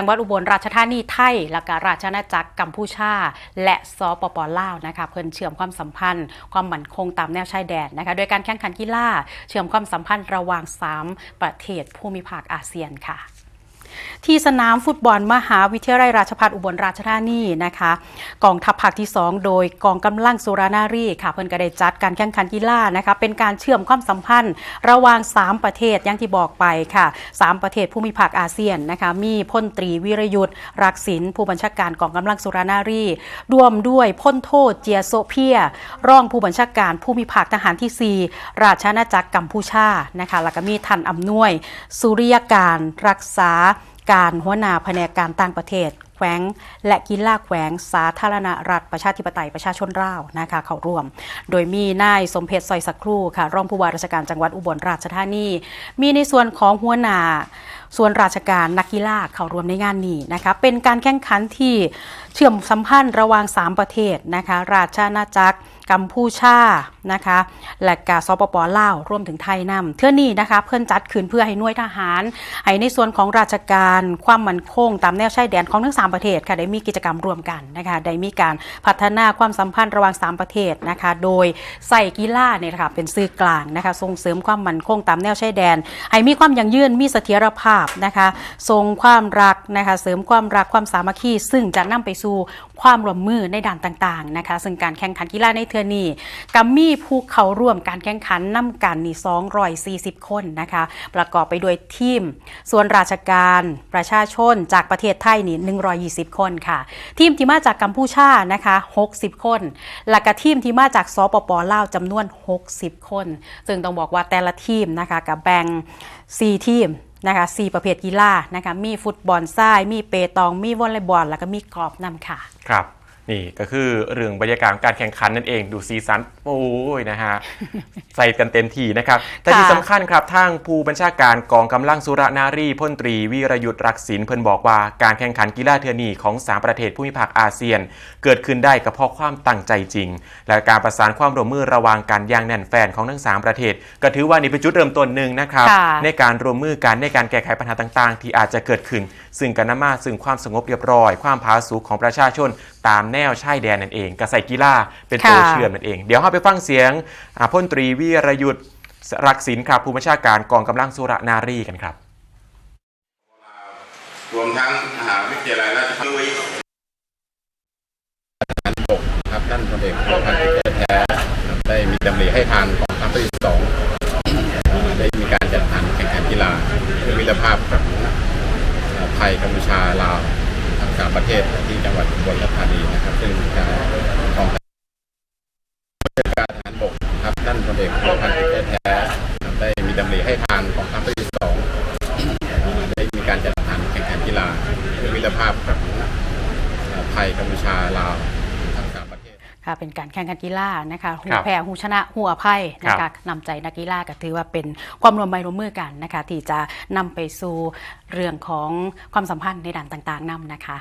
จังหวัดอุบลราชธานีไทยและการาชอาณาจักรกัมพูชา และสปปลาวนะคะเพื่อเชื่อมความสัมพันธ์ ความมั่นคงตามแนวชายแดนนะคะโดยการแข่งขันกีฬาเชื่อมความสัมพันธ์ระหว่าง 3 ประเทศภูมิภาคอาเซียนค่ะ ที่สนามฟุตบอลมหาวิทยาลัยราชภัฏอุบลราชธานีนะคะ กองทัพภาคที่ 2 โดยกองกำลังสุรานารีค่ะ เพิ่นก็ได้จัดการแข่งขันกีฬานะคะ เป็นการเชื่อมความสัมพันธ์ ระหว่าง 3 ประเทศอย่างที่บอกไปค่ะ 3 ประเทศภูมิภาคอาเซียนนะคะ มีพลตรีวิรยุทธ์รักษินผู้บัญชาการกองกำลังสุรานารีรวมด้วยพลโทษเจียโซเพียรองผู้บัญชาการภูมิภาคทหารที่ 4 ราชอาณาจักรกัมพูชานะคะแล้วก็มีท่านอำนวย สุริยการรักษา การหัวหน้าแผนกการต่างประเทศ แขวง และกีฬาแขวงสาธารณรัฐประชาธิปไตยประชาชนราวนะคะเข้าร่วม โดยมีนายสมเพชรซอยสักครู่ค่ะรองผู้ว่าราชการจังหวัดอุบลราชธานี มีในส่วนของหัวหน้าส่วนราชการนักกีฬาเข้าร่วมในงานนี้นะคะเป็นการแข่งขันที่เชื่อมสัมพันธ์ระหว่าง 3 ประเทศนะคะราชอาณาจักรกัมพูชานะคะและกาสปปลาวรวมถึงไทยนำเทื่อนี้นะคะเพื่อนจัดขึ้นเพื่อให้หน่วยทหารให้ในส่วนของราชการความมั่นคง ตามแนวชายแดนของทั้ง 3 ประเทศค่ะได้มีกิจกรรมร่วมกันนะคะได้มีการพัฒนาความสัมพันธ์ระหว่าง 3 ประเทศนะคะโดยใส่กีฬาเนี่ยนะคะเป็นสื่อกลางนะคะส่งเสริมความมั่นคงตามแนวชายแดนให้มีความยั่งยืนมีเสถียรภาพนะคะทรงความรักนะคะเสริมความรักความสามัคคีซึ่งจะนำไปสู่ความร่วมมือในด่านต่างๆนะคะซึ่งการแข่งขันกีฬาในเทือนี้กัมมี่ผู้เข้าร่วมการแข่งขันนำกันนี่240 คนนะคะประกอบไปด้วยทีม ส่วนราชการประชาชนจากประเทศไทยนี่120 คนค่ะ ทีมที่มาจากกัมพูชานะคะ60 คน และก็ทีมที่มาจากสปปลาวจำนวน 60 คน ซึ่งต้องบอกว่าแต่ละทีมนะคะกับแบ่ง4ทีม นะคะ4ประเภทกีฬานะคะมีฟุตบอลทราย มีเปตอง มีวอลเลย์บอล แล้วก็มีกอล์ฟนำค่ะ ครับ นี่ก็คือเรื่องบรรยากาศการแข่งขันนั่นเองดูซีซันโอ้ยนะฮะใส่กันเต็มที่นะครับแต่ที่ค่ะสำคัญครับทางผู้บัญชาการกองกำลังสุรนารีพลตรีวีรยุทธ์รักษินเพิ่นบอกว่าการแข่งขันกีฬาเทือนีของสามประเทศภูมิภาคอาเซียน เกิดขึ้นได้ก็เพราะความตั้งใจจริง และการประสานความร่วมมือระหว่างกันอย่างแน่นแฟนของทั้งสามประเทศ ก็ถือว่านี่เป็นจุดเริ่มต้นหนึ่งนะครับค่ะในการร่วมมือกันในการแก้ไขปัญหาต่าง ๆ ที่อาจจะเกิดขึ้น ซึ่งกันนำมาซึ่งความสงบเรียบร้อย ความผาสุกของประชาชนตามแนวชายแดนนั่นเองกระใส่กีฬาเป็นตัวค่ะเชื่อมนั่นเอง เดี๋ยวเราไปฟังเสียงอ่าพลตรีวิรยุทธ์รักษินครับผู้บัญชาการกองกำลังสุรนารีกันครับ รวมทั้งมหาวิทยาลัยราชภัฏครับท่านพลเอกสุรพันธ์ติเตอร์แท้ครับได้มีดำริให้ทางกองทัพภาคที่สองเอ่อได้มีการจัดการแข่งขันกีฬาเพื่อมิตรภาพกับเอ่อไทยกัมพูชาลาว ทั้งสามประเทศที่จังหวัดอุบลราชธานีนะครับ ซึ่งทางกองการทหารบกครับท่านพลเอกสุรพันธ์เแท้ครับได้มีดำริให้ทางของทัพที่สองได้มีการจัดฐานแข่งขันกีฬาวิรภาพกับเอ่อไทยกัมพูชาลาว เทศค่ะเป็นการแข่งขันกีฬานะคะหูครับแพ้หูชนะหูอภัยนะครัคะบนำใจนักกีฬาก็ถือว่าเป็นความร่วมไมือร่วมมือกันนะคะที่จะนำไปสู่เรื่องของความสัมพันธ์ในด่านต่างๆนำนะคะ